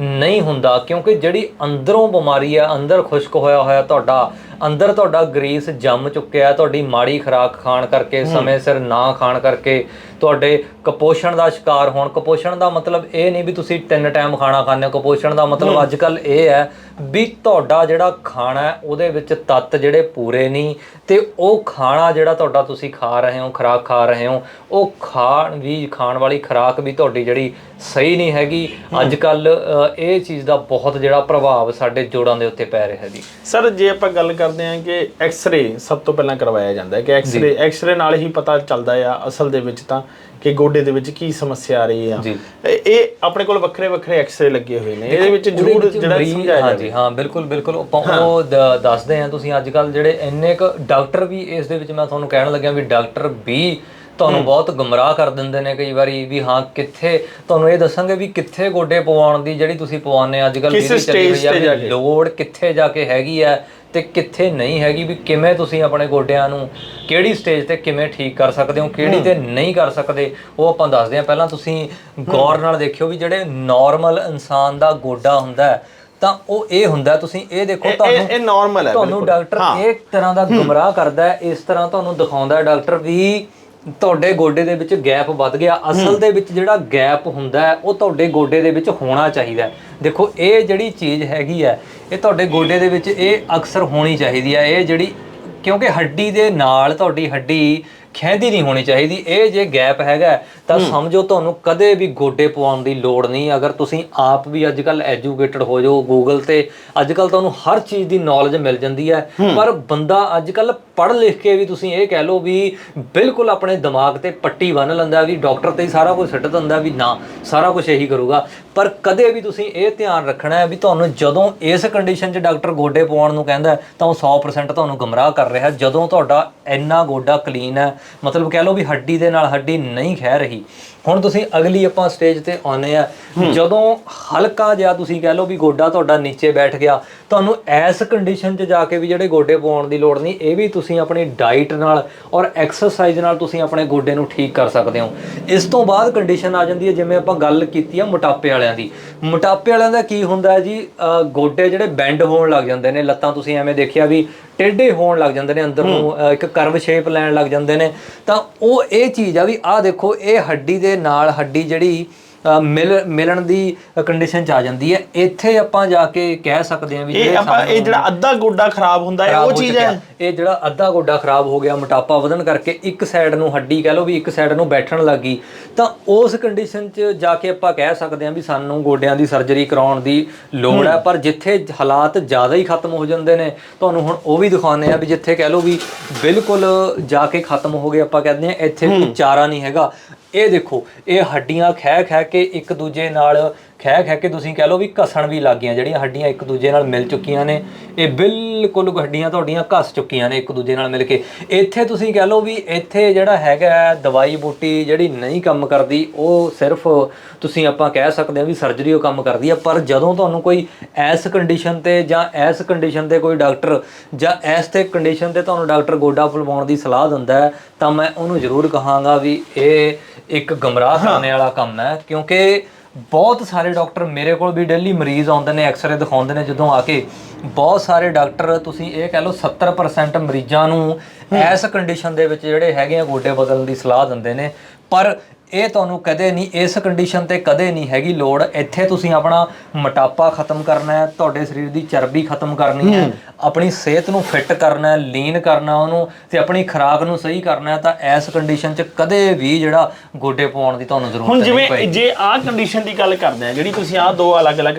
ਨਹੀਂ ਹੁੰਦਾ ਕਿਉਂਕਿ ਜਿਹੜੀ ਅੰਦਰੋਂ ਬਿਮਾਰੀ ਹੈ ਅੰਦਰ ਖੁਸ਼ਕ ਹੋਇਆ ਹੋਇਆ ਤੁਹਾਡਾ ਅੰਦਰ ਤੁਹਾਡਾ ਗਰੀਸ ਜੰਮ ਚੁੱਕਿਆ ਤੁਹਾਡੀ ਮਾੜੀ ਖੁਰਾਕ ਖਾਣ ਕਰਕੇ ਸਮੇਂ ਸਿਰ ਨਾ ਖਾਣ ਕਰਕੇ ਤੁਹਾਡੇ ਕੁਪੋਸ਼ਣ ਦਾ ਸ਼ਿਕਾਰ ਹੋਣ। ਕੁਪੋਸ਼ਣ ਦਾ ਮਤਲਬ ਇਹ ਨਹੀਂ ਵੀ ਤੁਸੀਂ ਤਿੰਨ ਟਾਈਮ ਖਾਣਾ ਖਾਂਦੇ ਹੋ। ਕੁਪੋਸ਼ਣ ਦਾ ਮਤਲਬ ਅੱਜ ਕੱਲ ਇਹ ਹੈ ਵੀ ਤੁਹਾਡਾ ਜਿਹੜਾ ਖਾਣਾ ਹੈ ਉਹਦੇ ਵਿੱਚ ਤੱਤ ਜਿਹੜੇ ਪੂਰੇ ਨਹੀਂ ਤੇ ਉਹ ਖਾਣਾ ਜਿਹੜਾ ਤੁਹਾਡਾ ਤੁਸੀਂ ਖਾ ਰਹੇ ਹੋ ਖੁਰਾਕ ਖਾ ਰਹੇ ਹੋ ਉਹ ਖਾਣ ਵੀ ਖਾਣ ਵਾਲੀ ਖੁਰਾਕ ਵੀ ਤੁਹਾਡੀ ਜਿਹੜੀ ਸਹੀ ਨਹੀਂ ਹੈਗੀ। ਅੱਜ ਕੱਲ ਇਹ ਚੀਜ਼ ਦਾ ਬਹੁਤ ਜਿਹੜਾ ਪ੍ਰਭਾਵ ਸਾਡੇ ਜੋੜਾਂ ਦੇ ਉੱਤੇ ਪੈ ਰਿਹਾ ਜੀ। ਸਰ ਜੇ ਆਪਾਂ ਗੱਲ ਕਰਦੇ ਹਾਂ ਕਿ ਐਕਸ-ਰੇ ਸਭ ਤੋਂ ਪਹਿਲਾਂ ਕਰਵਾਇਆ ਜਾਂਦਾ ਹੈ ਕਿ ਐਕਸ-ਰੇ ਐਕਸ-ਰੇ ਨਾਲ ਹੀ ਪਤਾ ਚੱਲਦਾ ਆ ਅਸਲ ਦੇ ਵਿੱਚ ਤਾਂ ਕਿ ਗੋਡੇ ਦੇ ਵਿੱਚ ਕੀ ਸਮੱਸਿਆ ਆ ਰਹੀ ਆ। ਇਹ- ਆਪਣੇ ਕੋਲ ਵੱਖਰੇ ਵੱਖਰੇ ਐਕਸ-ਰੇ ਲੱਗੇ ਹੋਏ ਨੇ। ਇਹਦੇ ਵਿੱਚ ਜ਼ਰੂਰ ਜਿਹੜਾ ਸਮਝਾਇਆ ਜਾਵੇ ਹਾਂਜੀ ਹਾਂ ਬਿਲਕੁਲ ਬਿਲਕੁਲ। ਉਹ ਦੱਸਦੇ ਆ ਤੁਸੀਂ ਅੱਜ ਕੱਲ ਜਿਹੜੇ ਇੰਨੇ ਕ ਡਾਕਟਰ ਵੀ ਇਸ ਦੇ ਵਿੱਚ ਮੈਂ ਤੁਹਾਨੂੰ ਕਹਿਣ ਲੱਗਿਆ ਵੀ ਡਾਕਟਰ ਵੀ ਤੁਹਾਨੂੰ ਬਹੁਤ ਗੁੰਮਰਾਹ ਕਰ ਦਿੰਦੇ ਨੇ ਕਈ ਵਾਰੀ ਵੀ ਹਾਂ ਕਿੱਥੇ ਤੁਹਾਨੂੰ ਇਹ ਦੱਸਾਂਗੇ ਵੀ ਕਿੱਥੇ ਗੋਡੇ ਪਵਾਉਣ ਦੀ ਜਿਹੜੀ ਤੁਸੀਂ ਪਵਾਉਂਦੇ ਅੱਜ ਕੱਲ ਕਿਸ stage ਤੇ ਜਾ ਕੇ? ਲੋੜ ਕਿੱਥੇ ਜਾ ਕੇ ਹੈਗੀ ਹੈ ਤੇ ਕਿੱਥੇ ਨਹੀਂ ਹੈਗੀ ਵੀ ਕਿਵੇਂ ਤੁਸੀਂ ਆਪਣੇ ਗੋਡਿਆਂ ਨੂੰ ਕਿਹੜੀ ਸਟੇਜ ਤੇ ਕਿਵੇਂ ਠੀਕ ਕਰ ਸਕਦੇ ਹੋ ਕਿਹੜੀ ਤੇ ਨਹੀਂ ਕਰ ਸਕਦੇ ਉਹ ਆਪਾਂ ਦੱਸਦੇ ਹਾਂ ਪਹਿਲਾਂ ਤੁਸੀਂ ਗੌਰ ਨਾਲ ਦੇਖਿਓ ਵੀ ਜਿਹੜੇ ਨਾਰਮਲ ਇਨਸਾਨ ਦਾ ਗੋਡਾ ਹੁੰਦਾ ਤਾਂ ਉਹ ਇਹ ਹੁੰਦਾ ਤੁਸੀਂ ਇਹ ਦੇਖੋ ਤੁਹਾਨੂੰ ਇਹ ਨਾਰਮਲ ਹੈ ਤੁਹਾਨੂੰ। ਡਾਕਟਰ ਇੱਕ ਤਰ੍ਹਾਂ ਦਾ ਗੁੰਮਰਾਹ ਕਰਦਾ ਹੈ ਇਸ ਤਰ੍ਹਾਂ ਤੁਹਾਨੂੰ ਦਿਖਾਉਂਦਾ ਹੈ। ਡਾਕਟਰ ਵੀ ਤੁਹਾਡੇ ਗੋਡੇ ਦੇ ਵਿੱਚ ਗੈਪ ਵੱਧ ਗਿਆ। ਅਸਲ ਦੇ ਵਿੱਚ ਜਿਹੜਾ ਗੈਪ ਹੁੰਦਾ ਹੈ ਉਹ ਤੁਹਾਡੇ ਗੋਡੇ ਦੇ ਵਿੱਚ ਹੋਣਾ ਚਾਹੀਦਾ ਹੈ। ਦੇਖੋ ਇਹ ਜਿਹੜੀ ਚੀਜ਼ ਹੈਗੀ ਹੈ ਇਹ ਤੁਹਾਡੇ ਗੋਡੇ ਦੇ ਵਿੱਚ ਇਹ ਅਕਸਰ ਹੋਣੀ ਚਾਹੀਦੀ ਹੈ। ਇਹ ਜਿਹੜੀ ਕਿਉਂਕਿ ਹੱਡੀ ਦੇ ਨਾਲ ਤੁਹਾਡੀ ਹੱਡੀ ਖਹਿੰਦੀ ਨਹੀਂ ਹੋਣੀ ਚਾਹੀਦੀ। ਇਹ ਜੇ ਗੈਪ ਹੈਗਾ ਤਾਂ ਸਮਝੋ ਤੁਹਾਨੂੰ ਕਦੇ ਵੀ ਗੋਡੇ ਪਵਾਉਣ ਦੀ ਲੋੜ ਨਹੀਂ। ਅਗਰ ਤੁਸੀਂ ਆਪ ਵੀ ਅੱਜ ਕੱਲ ਐਜੂਕੇਟਡ ਹੋ ਜਾਓ ਗੂਗਲ ਤੇ ਅੱਜ ਕੱਲ ਤੁਹਾਨੂੰ ਹਰ ਚੀਜ਼ ਦੀ ਨੌਲੇਜ ਮਿਲ ਜਾਂਦੀ ਹੈ। ਪਰ ਬੰਦਾ ਅੱਜ ਕੱਲ ਪੜ੍ਹ ਲਿਖ ਕੇ ਵੀ ਤੁਸੀਂ ਇਹ ਕਹਿ ਲਓ ਵੀ ਬਿਲਕੁਲ ਆਪਣੇ ਦਿਮਾਗ ਤੇ ਪੱਟੀ ਬੰਨ ਲੈਂਦਾ ਵੀ ਡਾਕਟਰ ਤੇ ਹੀ ਸਾਰਾ ਕੁਝ ਸਿੱਟ ਦਿੰਦਾ ਵੀ ਨਾ, ਸਾਰਾ ਕੁਝ ਇਹੀ ਕਰੂਗਾ। ਪਰ ਕਦੇ ਵੀ ਤੁਸੀਂ ਇਹ ਧਿਆਨ ਰੱਖਣਾ ਹੈ ਵੀ ਤੁਹਾਨੂੰ ਜਦੋਂ ਇਸ ਕੰਡੀਸ਼ਨ 'ਚ ਡਾਕਟਰ ਗੋਡੇ ਪਵਾਉਣ ਨੂੰ ਕਹਿੰਦਾ ਤਾਂ ਉਹ 100% ਤੁਹਾਨੂੰ ਗਮਰਾਹ ਕਰ ਰਿਹਾ ਜਦੋਂ ਤੁਹਾਡਾ ਇੰਨਾ ਗੋਡਾ ਕਲੀਨ ਹੈ, ਮਤਲਬ ਕਹਿ ਲਓ ਵੀ ਹੱਡੀ ਦੇ ਨਾਲ ਹੱਡੀ ਨਹੀਂ ਖਹਿ ਰਹੀ ਹੁਣ ਤੁਸੀਂ ਅਗਲੀ ਆਪਾਂ ਸਟੇਜ ਤੇ ਆਉਨੇ ਆ ਜਦੋਂ ਹਲਕਾ ਜਿਹਾ ਤੁਸੀਂ ਕਹਿ ਲਓ ਵੀ ਗੋਡਾ ਤੁਹਾਡਾ ਨੀਚੇ ਬੈਠ ਗਿਆ ਤੁਹਾਨੂੰ ਐਸ ਕੰਡੀਸ਼ਨ 'ਚ ਜਾ ਕੇ ਵੀ ਜਿਹੜੇ ਗੋਡੇ ਪਾਉਣ ਦੀ ਲੋੜ ਨਹੀਂ ਇਹ ਵੀ ਤੁਸੀਂ ਆਪਣੀ ਡਾਈਟ ਨਾਲ ਔਰ ਐਕਸਰਸਾਈਜ਼ ਨਾਲ ਤੁਸੀਂ ਆਪਣੇ ਗੋਡੇ ਨੂੰ ਠੀਕ ਕਰ ਸਕਦੇ ਹੋ। ਇਸ ਤੋਂ ਬਾਅਦ ਕੰਡੀਸ਼ਨ ਆ ਜਾਂਦੀ ਹੈ ਜਿਵੇਂ ਆਪਾਂ ਗੱਲ ਕੀਤੀ ਆ ਮੋਟਾਪੇ ਵਾਲਿਆਂ ਦੀ। ਮੋਟਾਪੇ ਵਾਲਿਆਂ ਦਾ ਕੀ ਹੁੰਦਾ ਹੈ ਜੀ? ਗੋਡੇ ਜਿਹੜੇ ਬੈਂਡ ਹੋਣ ਲੱਗ ਜਾਂਦੇ ਨੇ ਲੱਤਾਂ ਤੁਸੀਂ ਐਵੇਂ ਦੇਖਿਆ ਵੀ ਟੇਢੇ ਹੋਣ ਲੱਗ ਜਾਂਦੇ ਨੇ ਅੰਦਰ ਨੂੰ ਇੱਕ ਕਰਵ ਸ਼ੇਪ ਲੈਣ ਲੱਗ ਜਾਂਦੇ ਨੇ। ਤਾਂ ਉਹ ਇਹ ਚੀਜ਼ ਆ ਵੀ ਆਹ ਦੇਖੋ ਇਹ ਹੱਡੀ ਦੇ ਨਾਲ ਹੱਡੀ ਜਿਹੜੀ ਮਿਲ ਮਿਲਣ ਦੀ ਕੰਡੀਸ਼ਨ ਚ ਆ ਜਾਂਦੀ ਹੈ। ਇੱਥੇ ਆਪਾਂ ਜਾ ਕੇ ਕਹਿ ਸਕਦੇ ਹਾਂ ਵੀ ਇਹ ਆਪਾਂ ਇਹ ਜਿਹੜਾ ਅੱਧਾ ਗੋਡਾ ਖਰਾਬ ਹੁੰਦਾ ਹੈ ਉਹ ਚੀਜ਼। ਹੈ। ਇਹ ਜਿਹੜਾ ਅੱਧਾ ਗੋਡਾ ਖਰਾਬ ਹੋ ਗਿਆ ਮੋਟਾਪਾ ਵਧਣ ਕਰਕੇ ਇੱਕ ਸਾਈਡ ਨੂੰ ਹੱਡੀ ਕਹਿ ਲਓ ਵੀ ਇੱਕ ਸਾਈਡ ਨੂੰ ਬੈਠਣ ਲੱਗੀ ਤਾਂ ਉਸ ਕੰਡੀਸ਼ਨ 'ਚ ਜਾ ਕੇ ਆਪਾਂ ਕਹਿ ਸਕਦੇ ਹਾਂ ਵੀ ਸਾਨੂੰ ਗੋਡਿਆਂ ਦੀ ਸਰਜਰੀ ਕਰਾਉਣ ਦੀ ਲੋੜ ਹੈ। ਪਰ ਜਿੱਥੇ ਹਾਲਾਤ ਜ਼ਿਆਦਾ ਹੀ ਖਤਮ ਹੋ ਜਾਂਦੇ ਨੇ ਤੁਹਾਨੂੰ ਹੁਣ ਉਹ ਵੀ ਦਿਖਾਉਂਦੇ ਆ ਵੀ ਜਿੱਥੇ ਕਹਿ ਲਓ ਵੀ ਬਿਲਕੁਲ ਜਾ ਕੇ ਖਤਮ ਹੋ ਗਏ ਆਪਾਂ ਕਹਿੰਦੇ ਆ ਇੱਥੇ ਕੋਈ ਚਾਰਾ ਨਹੀਂ ਹੈਗਾ। ਇਹ ਦੇਖੋ, ਇਹ ਹੱਡੀਆਂ ਖਹਿ ਖਹਿ ਕੇ ਇੱਕ ਦੂਜੇ ਨਾਲ ਖਹਿ ਖਹਿ ਕੇ ਤੁਸੀਂ ਕਹਿ ਲਓ ਵੀ ਘਸਣ ਵੀ ਲੱਗ ਗਈਆਂ, ਜਿਹੜੀਆਂ ਹੱਡੀਆਂ ਇੱਕ ਦੂਜੇ ਨਾਲ ਮਿਲ ਚੁੱਕੀਆਂ ਨੇ, ਇਹ ਬਿਲਕੁਲ ਹੱਡੀਆਂ ਤੁਹਾਡੀਆਂ ਘਸ ਚੁੱਕੀਆਂ ਨੇ ਇੱਕ ਦੂਜੇ ਨਾਲ ਮਿਲ ਕੇ। ਇੱਥੇ ਤੁਸੀਂ ਕਹਿ ਲਓ ਵੀ ਇੱਥੇ ਜਿਹੜਾ ਹੈਗਾ ਦਵਾਈ ਬੂਟੀ ਜਿਹੜੀ ਨਹੀਂ ਕੰਮ ਕਰਦੀ, ਉਹ ਸਿਰਫ ਤੁਸੀਂ ਆਪਾਂ ਕਹਿ ਸਕਦੇ ਹਾਂ ਵੀ ਸਰਜਰੀ ਉਹ ਕੰਮ ਕਰਦੀ ਹੈ ਪਰ ਜਦੋਂ ਤੁਹਾਨੂੰ ਕੋਈ ਐਸ ਕੰਡੀਸ਼ਨ ਤੇ ਜਾਂ ਐਸ ਕੰਡੀਸ਼ਨ ਤੇ ਕੋਈ ਡਾਕਟਰ ਜਾਂ ਐਸ ਤੇ ਕੰਡੀਸ਼ਨ ਤੇ ਤੁਹਾਨੂੰ ਡਾਕਟਰ ਗੋਡਾ ਫੁਲਵਾਉਣ ਦੀ ਸਲਾਹ ਦਿੰਦਾ ਤਾਂ ਮੈਂ ਉਹਨੂੰ ਜ਼ਰੂਰ ਕਹਾਂਗਾ ਵੀ ਇਹ ਇੱਕ ਗਮਰਾਹ ਕਰਨੇ ਵਾਲਾ ਕੰਮ ਹੈ ਕਿਉਂਕਿ ਬਹੁਤ ਸਾਰੇ ਡਾਕਟਰ ਮੇਰੇ ਕੋਲ ਵੀ ਡੇਲੀ ਮਰੀਜ਼ ਆਉਂਦੇ ਨੇ ਐਕਸ-ਰੇ ਦਿਖਾਉਂਦੇ ਨੇ ਜਦੋਂ ਆ ਕੇ। ਬਹੁਤ ਸਾਰੇ ਡਾਕਟਰ ਤੁਸੀਂ ਇਹ ਕਹਿ ਲਓ 70% ਮਰੀਜ਼ਾਂ ਨੂੰ ਇਸ ਕੰਡੀਸ਼ਨ ਦੇ ਵਿੱਚ ਜਿਹੜੇ ਹੈਗੇ ਆ ਗੋਡੇ ਬਦਲਣ ਦੀ ਸਲਾਹ ਦਿੰਦੇ ਨੇ। ਪਰ ਇਹ ਤੁਹਾਨੂੰ ਕਦੇ ਨਹੀਂ ਇਸ ਕੰਡੀਸ਼ਨ ਤੇ ਕਦੇ ਨਹੀਂ ਹੈਗੀ ਲੋੜ। ਇੱਥੇ ਤੁਸੀਂ ਆਪਣਾ ਮੋਟਾਪਾ ਖਤਮ ਕਰਨਾ ਹੈ ਤੁਹਾਡੇ ਸਰੀਰ ਦੀ ਚਰਬੀ ਖਤਮ ਕਰਨੀ ਹੈ ਆਪਣੀ ਸਿਹਤ ਨੂੰ ਫਿੱਟ ਕਰਨਾ ਹੈ ਲੀਨ ਕਰਨਾ ਉਹਨੂੰ ਤੇ ਆਪਣੀ ਖੁਰਾਕ ਨੂੰ ਸਹੀ ਕਰਨਾ ਹੈ ਤਾਂ ਇਸ ਕੰਡੀਸ਼ਨ 'ਚ ਕਦੇ ਵੀ ਜਿਹੜਾ ਗੋਡੇ ਪਾਉਣ ਦੀ ਤੁਹਾਨੂੰ ਜ਼ਰੂਰਤ ਹੁਣ ਨਹੀਂ ਜਿਵੇਂ ਪਏਗੀ। ਜੇ ਆਹ ਕੰਡੀਸ਼ਨ ਦੀ ਗੱਲ ਕਰਦੇ ਆ ਜਿਹੜੀ ਤੁਸੀਂ ਆਹ ਦੋ ਅਲੱਗ-ਅਲੱਗ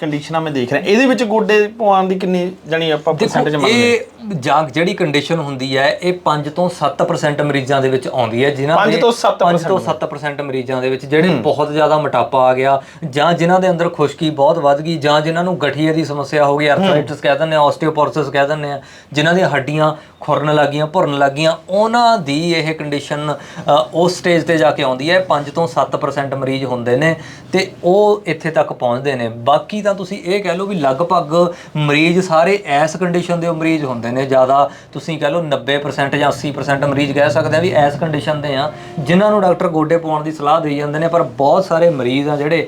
ਕੰਡੀਸ਼ਨਾਂ ਮੈਂ ਦੇਖ ਰਿਹਾ ਇਹਦੇ ਵਿੱਚ ਗੋਡੇ ਪਵਾਉਣ ਦੀ ਕਿੰਨੀ ਜਾਨੀ ਆਪਾਂ ਪਰਸੈਂਟੇਜ ਮੰਨਦੇ ਇਹ ਜਾਂ ਜਿਹੜੀ ਕੰਡੀਸ਼ਨ ਹੁੰਦੀ ਹੈ ਇਹ 5 ਤੋਂ 7% ਮਰੀਜ਼ਾਂ ਦੇ ਵਿੱਚ ਆਉਂਦੀ ਹੈ ਜਿਨ੍ਹਾਂ ਦੇ ਤੋਂ ਸੱਤ 5 ਤੋਂ 7% ਮਰੀਜ਼ਾਂ ਦੇ ਵਿੱਚ ਜਿਹੜੇ ਬਹੁਤ ਜ਼ਿਆਦਾ ਮੋਟਾਪਾ ਆ ਗਿਆ ਜਾਂ ਜਿਨ੍ਹਾਂ ਦੇ ਅੰਦਰ ਖੁਸ਼ਕੀ ਬਹੁਤ ਵੱਧ ਗਈ ਜਾਂ ਜਿਨ੍ਹਾਂ ਨੂੰ ਗਠੀਏ ਦੀ ਸਮੱਸਿਆ ਹੋ ਗਈ ਆਰਥਰਾਈਟਿਸ ਕਹਿ ਦਿੰਦੇ ਆ ਆਸਟੀਓਪੋਰੋਸਿਸ ਕਹਿ ਦਿੰਦੇ ਆ ਜਿਨ੍ਹਾਂ ਦੀਆਂ ਹੱਡੀਆਂ ਖੁਰਨ ਲੱਗੀਆਂ ਭੁਰਨ ਲੱਗੀਆਂ ਉਹਨਾਂ ਦੀ ਇਹ ਕੰਡੀਸ਼ਨ ਉਸ ਸਟੇਜ ਤੇ ਜਾ ਕੇ ਆਉਂਦੀ ਹੈ 5 ਤੋਂ 7% ਮਰੀਜ਼ ਹੁੰਦੇ ਨੇ ਤੇ ਉਹ ਇੱਥੇ ਤੱਕ ਪਹੁੰਚਦੇ ਨੇ ਬਾਕੀ ਤਾਂ ਤੁਸੀਂ ਇਹ ਕਹਿ ਲਓ ਵੀ ਲਗਭਗ ਮਰੀਜ਼ ਸਾਰੇ ਐਸ ਕੰਡੀਸ਼ਨ ਦੇ ਮਰੀਜ਼ ਹੁੰਦੇ ਨੇ ਜ਼ਿਆਦਾ ਤੁਸੀਂ ਕਹਿ ਲਓ 90% ਜਾਂ 80% ਮਰੀਜ਼ ਕਹਿ ਸਕਦੇ ਆ ਵੀ ਐਸ ਕੰਡੀਸ਼ਨ ਦੇ ਆ ਜਿਨ੍ਹਾਂ ਨੂੰ ਡਾਕਟਰ ਗੋਡੇ ਪਾਉਣ ਦੀ ਸਲਾਹ ਦੇਈ ਜਾਂਦੇ ਨੇ ਪਰ ਬਹੁਤ ਸਾਰੇ ਮਰੀਜ਼ ਆ ਜਿਹੜੇ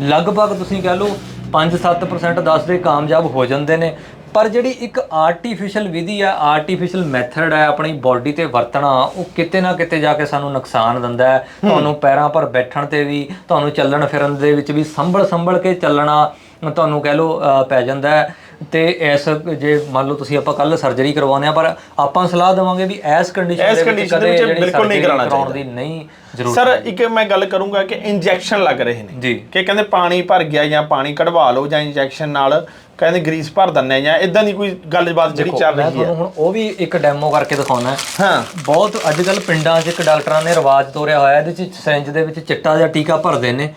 ਲਗਭਗ ਤੁਸੀਂ ਕਹਿ ਲਓ 5-7% ਦੱਸਦੇ ਕਾਮਯਾਬ ਹੋ ਜਾਂਦੇ ਨੇ। ਪਰ ਜਿਹੜੀ ਇੱਕ ਆਰਟੀਫੀਸ਼ੀਅਲ ਵਿਧੀ ਆ ਆਰਟੀਫੀਸ਼ੀਅਲ ਮੈਥਡ ਹੈ ਆਪਣੀ ਬਾਡੀ ਤੇ ਵਰਤਣਾ ਉਹ ਕਿਤੇ ਨਾ ਕਿਤੇ ਜਾ ਕੇ ਸਾਨੂੰ ਨੁਕਸਾਨ ਦਿੰਦਾ ਹੈ। ਤੁਹਾਨੂੰ ਪੈਰਾਂ ਪਰ ਬੈਠਣ ਤੇ ਵੀ ਤੁਹਾਨੂੰ ਚੱਲਣ ਫਿਰਨ ਦੇ ਵਿੱਚ ਵੀ ਸੰਭਲ ਸੰਭਲ ਕੇ ਚੱਲਣਾ ਤੁਹਾਨੂੰ ਕਹਿ ਲਓ ਪੈ ਜਾਂਦਾ ਹੈ। ਤੇ ਇਸ ਜੇ ਮੰਨ ਲਓ ਤੁਸੀਂ ਆਪਾਂ ਕੱਲ ਸਰਜਰੀ ਕਰਵਾਉਂਦੇ ਆ ਪਰ ਆਪਾਂ ਸਲਾਹ ਦੇਵਾਂਗੇ ਵੀ ਇਸ ਕੰਡੀਸ਼ਨ ਦੇ ਵਿੱਚ ਕਦੇ ਜਿਹੜੀ ਬਿਲਕੁਲ ਨਹੀਂ ਕਰਾਉਣਾ ਕਰਾਉਣ ਦੀ ਨਹੀਂ ਜ਼ਰੂਰਤ ਸਰ ਇੱਕ ਮੈਂ ਗੱਲ ਕਰੂੰਗਾ ਕਿ ਇੰਜੈਕਸ਼ਨ ਲੱਗ ਰਹੇ ਨੇ। ਜੀ। ਕਿ ਕਹਿੰਦੇ ਪਾਣੀ ਭਰ ਗਿਆ ਜਾਂ ਪਾਣੀ ਕਢਵਾ ਲਓ ਜਾਂ ਇੰਜੈਕਸ਼ਨ ਨਾਲ ਕਹਿੰਦੇ ਗਰੀਸ ਭਰ ਦਿੰਨੇ ਜਾਂ ਇਦਾਂ ਦੀ ਕੋਈ ਗੱਲਬਾਤ ਜਿਹੜੀ ਚੱਲ ਰਹੀ ਹੈ। ਤੁਹਾਨੂੰ ਹੁਣ ਉਹ ਵੀ ਇੱਕ ਡੈਮੋ ਕਰਕੇ ਦਿਖਾਉਣਾ। ਹੈ। ਹਾਂ ਬਹੁਤ ਅੱਜ ਕੱਲ ਪਿੰਡਾਂ 'ਚ ਇੱਕ ਡਾਕਟਰਾਂ ਨੇ ਰਿਵਾਜ ਤੋਰਿਆ ਹੋਇਆ ਇਹਦੇ 'ਚ ਸਿਰਿੰਜ ਦੇ ਵਿੱਚ ਚਿੱਟਾ ਜਿਹਾ ਟੀਕਾ ਭਰਦੇ ਨੇ।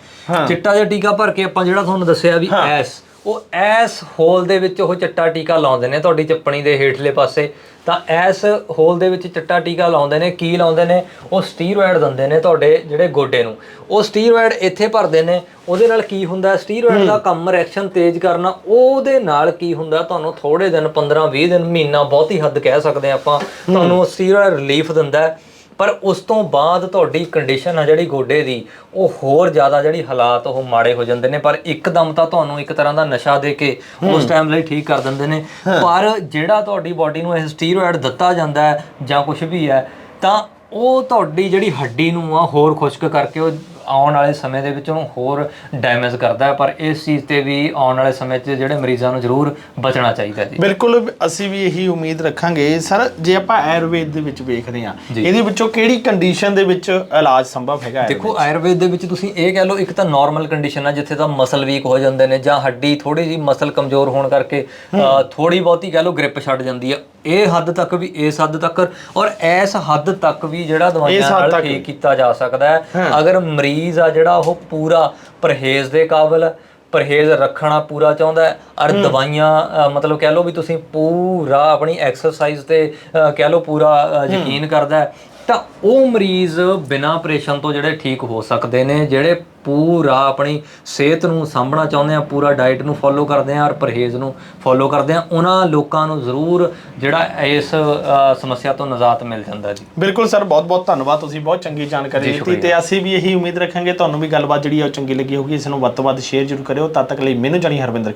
ਚਿੱਟਾ ਜਿਹਾ ਟੀਕਾ ਭਰ ਕੇ ਆਪਾਂ ਜਿਹੜਾ ਤੁਹਾਨੂੰ ਦੱਸਿਆ ਵੀ ਐਸ ਉਹ ਐਸ ਹੋਲ ਦੇ ਵਿੱਚ ਉਹ ਚਿੱਟਾ ਟੀਕਾ ਲਾਉਂਦੇ ਨੇ ਤੁਹਾਡੀ ਚੱਪਣੀ ਦੇ ਹੇਠਲੇ ਪਾਸੇ। ਤਾਂ ਐਸ ਹੋਲ ਦੇ ਵਿੱਚ ਚਿੱਟਾ ਟੀਕਾ ਲਾਉਂਦੇ ਨੇ ਕੀ ਲਾਉਂਦੇ ਨੇ? ਉਹ ਸਟੀਰੋਇਡ ਦਿੰਦੇ ਨੇ ਤੁਹਾਡੇ ਜਿਹੜੇ ਗੋਡੇ ਨੂੰ। ਉਹ ਸਟੀਰੋਇਡ ਇੱਥੇ ਭਰਦੇ ਨੇ ਉਹਦੇ ਨਾਲ ਕੀ ਹੁੰਦਾ? ਸਟੀਰੋਇਡ ਦਾ ਕੰਮ ਰਿਐਕਸ਼ਨ ਤੇਜ਼ ਕਰਨਾ ਉਹਦੇ ਨਾਲ ਕੀ ਹੁੰਦਾ? ਤੁਹਾਨੂੰ ਥੋੜੇ ਦਿਨ 15 20 ਦਿਨ ਮਹੀਨਾ ਬਹੁਤੀ ਹੱਦ ਕਹਿ ਸਕਦੇ ਆਪਾਂ। ਤੁਹਾਨੂੰ ਸਟੀਰੋਇਡ ਰਿਲੀਫ ਦਿੰਦਾ ਹੈ। ਪਰ ਉਸ ਤੋਂ ਬਾਅਦ ਤੁਹਾਡੀ ਕੰਡੀਸ਼ਨ ਆ ਜਿਹੜੀ ਗੋਡੇ ਦੀ ਉਹ ਹੋਰ ਜ਼ਿਆਦਾ ਜਿਹੜੀ ਹਾਲਾਤ ਉਹ ਮਾੜੇ ਹੋ ਜਾਂਦੇ ਨੇ। ਪਰ ਇੱਕਦਮ ਤਾਂ ਤੁਹਾਨੂੰ ਇੱਕ ਤਰ੍ਹਾਂ ਦਾ ਨਸ਼ਾ ਦੇ ਕੇ ਉਸ ਟਾਈਮ ਲਈ ਠੀਕ ਕਰ ਦਿੰਦੇ ਨੇ। ਪਰ ਜਿਹੜਾ ਤੁਹਾਡੀ ਬਾਡੀ ਨੂੰ ਇਹ ਸਟੀਰੋਇਡ ਦਿੱਤਾ ਜਾਂਦਾ ਹੈ ਜਾਂ ਕੁਝ ਵੀ ਹੈ ਤਾਂ ਉਹ ਤੁਹਾਡੀ ਜਿਹੜੀ ਹੱਡੀ ਨੂੰ ਆ ਹੋਰ ਖੁਸ਼ਕ ਕਰਕੇ ਉਹ ਆਉਣ ਵਾਲੇ ਸਮੇਂ ਦੇ ਵਿੱਚ ਉਹਨੂੰ ਹੋਰ ਡੈਮੇਜ ਕਰਦਾ ਹੈ ਪਰ ਇਸ ਚੀਜ਼ ਤੇ ਵੀ ਆਉਣ ਵਾਲੇ ਸਮੇਂ 'ਚ ਜਿਹੜੇ ਮਰੀਜ਼ਾਂ ਨੂੰ ਜ਼ਰੂਰ ਬਚਣਾ ਚਾਹੀਦਾ ਜੀ। ਬਿਲਕੁਲ ਅਸੀਂ ਵੀ ਇਹੀ ਉਮੀਦ ਰੱਖਾਂਗੇ। ਸਰ ਜੇ ਆਪਾਂ ਆਯੁਰਵੇਦ ਦੇ ਵਿੱਚ ਵੇਖਦੇ ਹਾਂ ਜੀ। ਇਹਦੇ ਵਿੱਚੋਂ ਕਿਹੜੀ ਕੰਡੀਸ਼ਨ ਦੇ ਵਿੱਚ ਇਲਾਜ ਸੰਭਵ ਹੈਗਾ? ਦੇਖੋ ਆਯੁਰਵੇਦ ਦੇ ਵਿੱਚ ਤੁਸੀਂ ਇਹ ਕਹਿ ਲਓ ਇੱਕ ਤਾਂ ਨਾਰਮਲ ਕੰਡੀਸ਼ਨ ਆ ਜਿੱਥੇ ਤਾਂ ਮਸਲ ਵੀਕ ਹੋ ਜਾਂਦੇ ਨੇ ਜਾਂ ਹੱਡੀ ਥੋੜੀ ਜੀ ਮਸਲ ਕਮਜ਼ੋਰ ਹੋਣ ਕਰਕੇ ਥੋੜੀ ਬਹੁਤੀ ਕਹਿ ਲਓ ਗ੍ਰਿਪ ਛੱਡ ਜਾਂਦੀ ਆ। ਇਹ ਹੱਦ ਤੱਕ ਵੀ ਇਸ ਹੱਦ ਤੱਕ ਔਰ ਇਸ ਹੱਦ ਤੱਕ ਵੀ ਜਿਹੜਾ ਦਵਾਈਆਂ ਨਾਲ ਠੀਕ ਕੀਤਾ ਜਾ ਸਕਦਾ ਹੈ। ਅਗਰ ਮਰੀਜ਼ ਆ ਜਿਹੜਾ ਉਹ ਪੂਰਾ ਪਰਹੇਜ਼ ਦੇ ਕਾਬਿਲ ਪਰਹੇਜ਼ ਰੱਖਣਾ ਪੂਰਾ ਚਾਹੁੰਦਾ ਹੈ। ਔਰ ਦਵਾਈਆਂ ਮਤਲਬ ਕਹਿ ਲਓ ਵੀ ਤੁਸੀਂ ਪੂਰਾ ਆਪਣੀ ਐਕਸਰਸਾਈਜ਼ ਤੇ ਕਹਿ ਲਓ ਪੂਰਾ ਯਕੀਨ ਕਰਦਾ ਹੈ। ਤਾਂ ਉਹ ਮਰੀਜ਼ ਬਿਨਾਂ ਆਪਰੇਸ਼ਨ ਤੋਂ ਜਿਹੜੇ ਠੀਕ ਹੋ ਸਕਦੇ ਨੇ ਜਿਹੜੇ ਪੂਰਾ ਆਪਣੀ ਸਿਹਤ ਨੂੰ ਸਾਂਭਣਾ ਚਾਹੁੰਦੇ ਆ ਪੂਰਾ ਡਾਈਟ ਨੂੰ ਫੋਲੋ ਕਰਦੇ ਆ ਔਰ ਪਰਹੇਜ਼ ਨੂੰ ਫੋਲੋ ਕਰਦੇ ਆ ਉਹਨਾਂ ਲੋਕਾਂ ਨੂੰ ਜ਼ਰੂਰ ਜਿਹੜਾ ਇਸ ਸਮੱਸਿਆ ਤੋਂ ਨਿਜਾਤ ਮਿਲ ਜਾਂਦਾ ਜੀ। ਬਿਲਕੁਲ ਸਰ ਬਹੁਤ ਬਹੁਤ ਧੰਨਵਾਦ ਤੁਸੀਂ ਬਹੁਤ ਚੰਗੀ ਜਾਣਕਾਰੀ ਦਿੱਤੀ ਤੇ ਅਸੀਂ ਵੀ ਇਹੀ ਉਮੀਦ ਰੱਖਾਂਗੇ ਤੁਹਾਨੂੰ ਵੀ ਗੱਲਬਾਤ ਜਿਹੜੀ ਹੈ ਉਹ ਚੰਗੀ ਲੱਗੀ ਹੋਊਗੀ ਇਸ ਨੂੰ ਵੱਧ ਤੋਂ ਵੱਧ ਸ਼ੇਅਰ ਜ਼ਰੂਰ ਕਰਿਓ ਤਦ ਤੱਕ ਲਈ ਮੈਨੂੰ ਜਾਣੀ ਹਰਵਿੰਦਰ